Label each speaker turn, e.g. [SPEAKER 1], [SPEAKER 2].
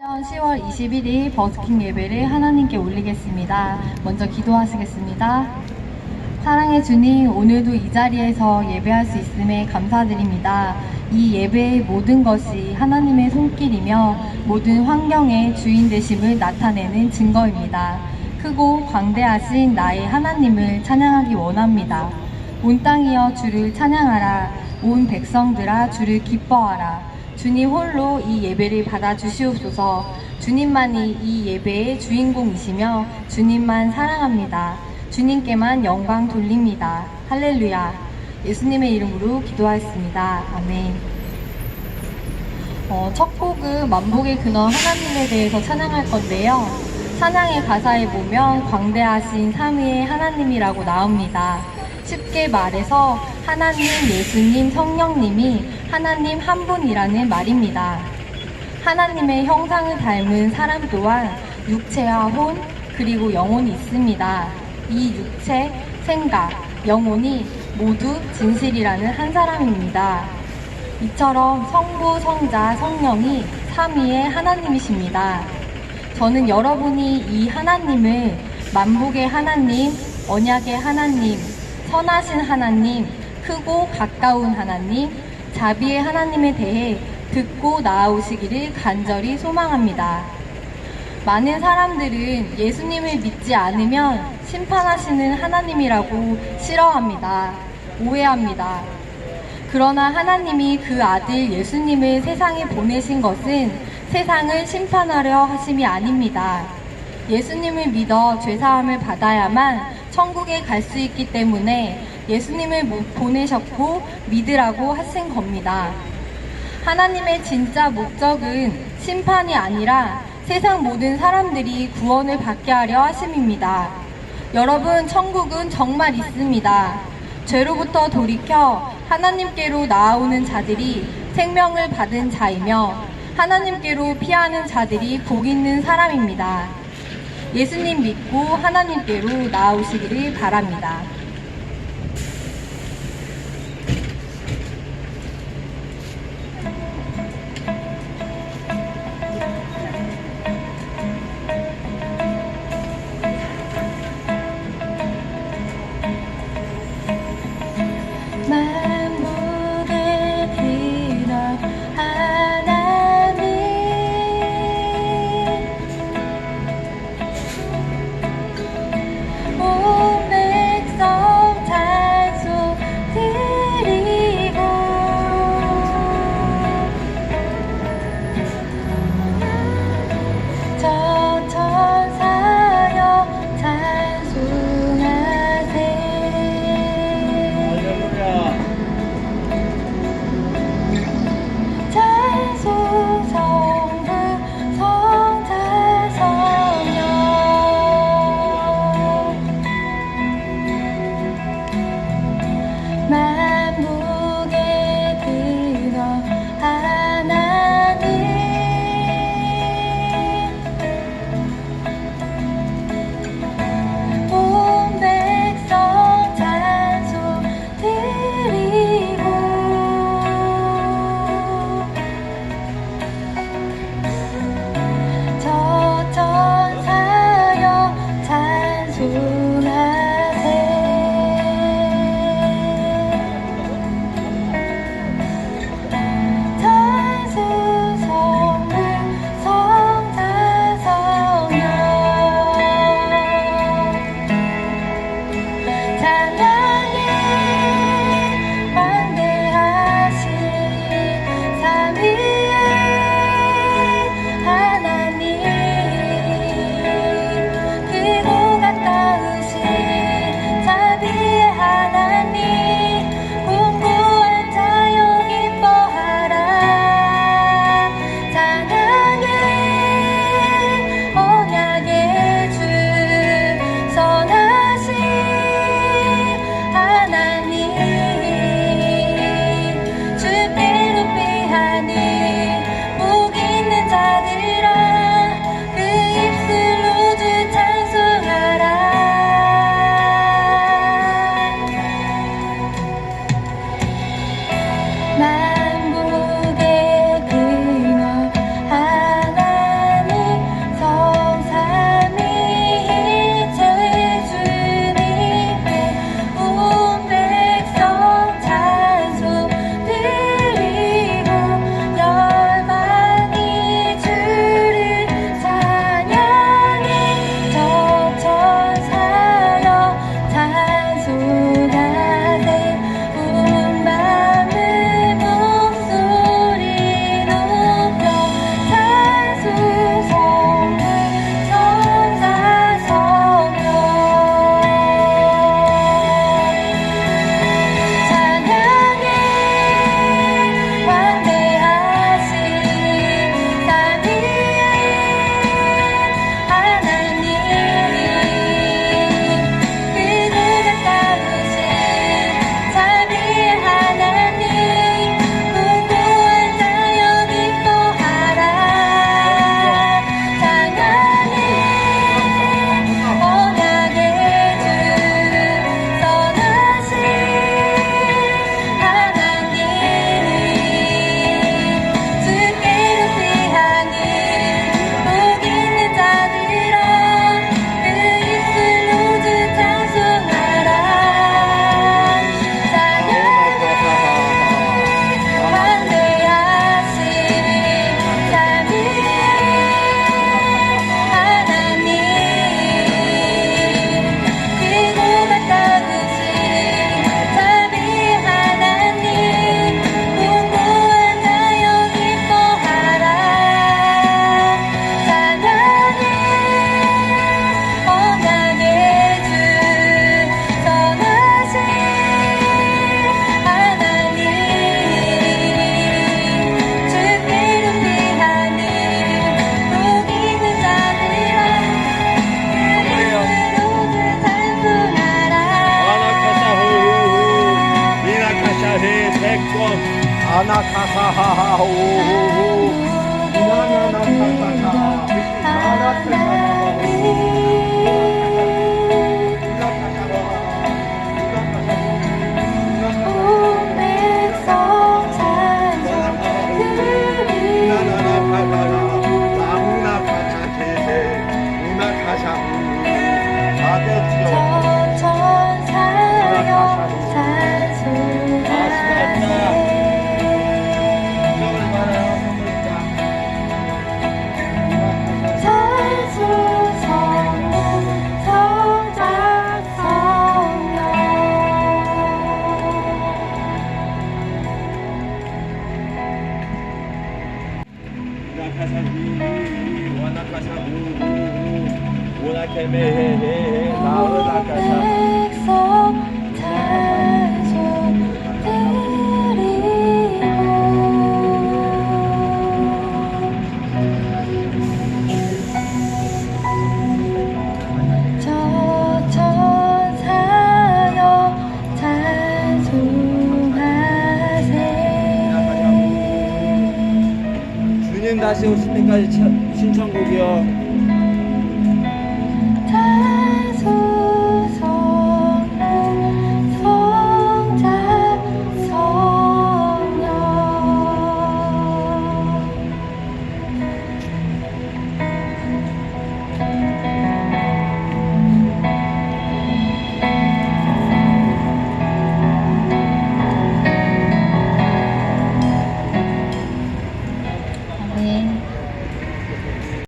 [SPEAKER 1] 10월 21일 버스킹 예배를 하나님께 올리겠습니다. 먼저 기도하시겠습니다. 사랑의 주님, 오늘도 이 자리에서 예배할 수 있음에 감사드립니다. 이 예배의 모든 것이 하나님의 손길이며 모든 환경의 주인 되심을 나타내는 증거입니다. 크고 광대하신 나의 하나님을 찬양하기 원합니다. 온 땅이여 주를 찬양하라. 온 백성들아 주를 기뻐하라. 주님 홀로 이 예배를 받아 주시옵소서. 주님만이 이 예배의 주인공이시며 주님만 사랑합니다. 주님께만 영광 돌립니다. 할렐루야. 예수님의 이름으로 기도하였습니다. 아멘. 어, 첫 곡은 만복의 근원 하나님에 대해서 찬양할 건데요. 찬양의 가사에 보면 광대하신 삼위의 하나님이라고 나옵니다. 쉽게 말해서 하나님, 예수님, 성령님이 하나님 한 분이라는 말입니다. 하나님의 형상을 닮은 사람 또한 육체와 혼, 그리고 영혼이 있습니다. 이 육체, 생각, 영혼이 모두 진실이라는 한 사람입니다. 이처럼 성부, 성자, 성령이 삼위의 하나님이십니다. 저는 여러분이 이 하나님을 만복의 하나님, 언약의 하나님, 선하신 하나님, 크고 가까운 하나님, 자비의 하나님에 대해 듣고 나아오시기를 간절히 소망합니다. 많은 사람들은 예수님을 믿지 않으면 심판하시는 하나님이라고 싫어합니다. 오해합니다. 그러나 하나님이 그 아들 예수님을 세상에 보내신 것은 세상을 심판하려 하심이 아닙니다. 예수님을 믿어 죄사함을 받아야만 천국에 갈 수 있기 때문에 예수님을 모- 보내셨고 믿으라고 하신 겁니다. 하나님의 진짜 목적은 심판이 아니라 세상 모든 사람들이 구원을 받게 하려 하심입니다. 여러분, 천국은 정말 있습니다. 죄로부터 돌이켜 하나님께로 나아오는 자들이 생명을 받은 자이며 하나님께로 피하는 자들이 복 있는 사람입니다. 예수님 믿고 하나님께로 나아오시기를 바랍니다. soul. Wanakasha, Wanakasha, Wanakasha, Wanakasha, Wanakasha, Wanakasha,
[SPEAKER 2] 주님 다시 오실 때까지 차- 신청곡이요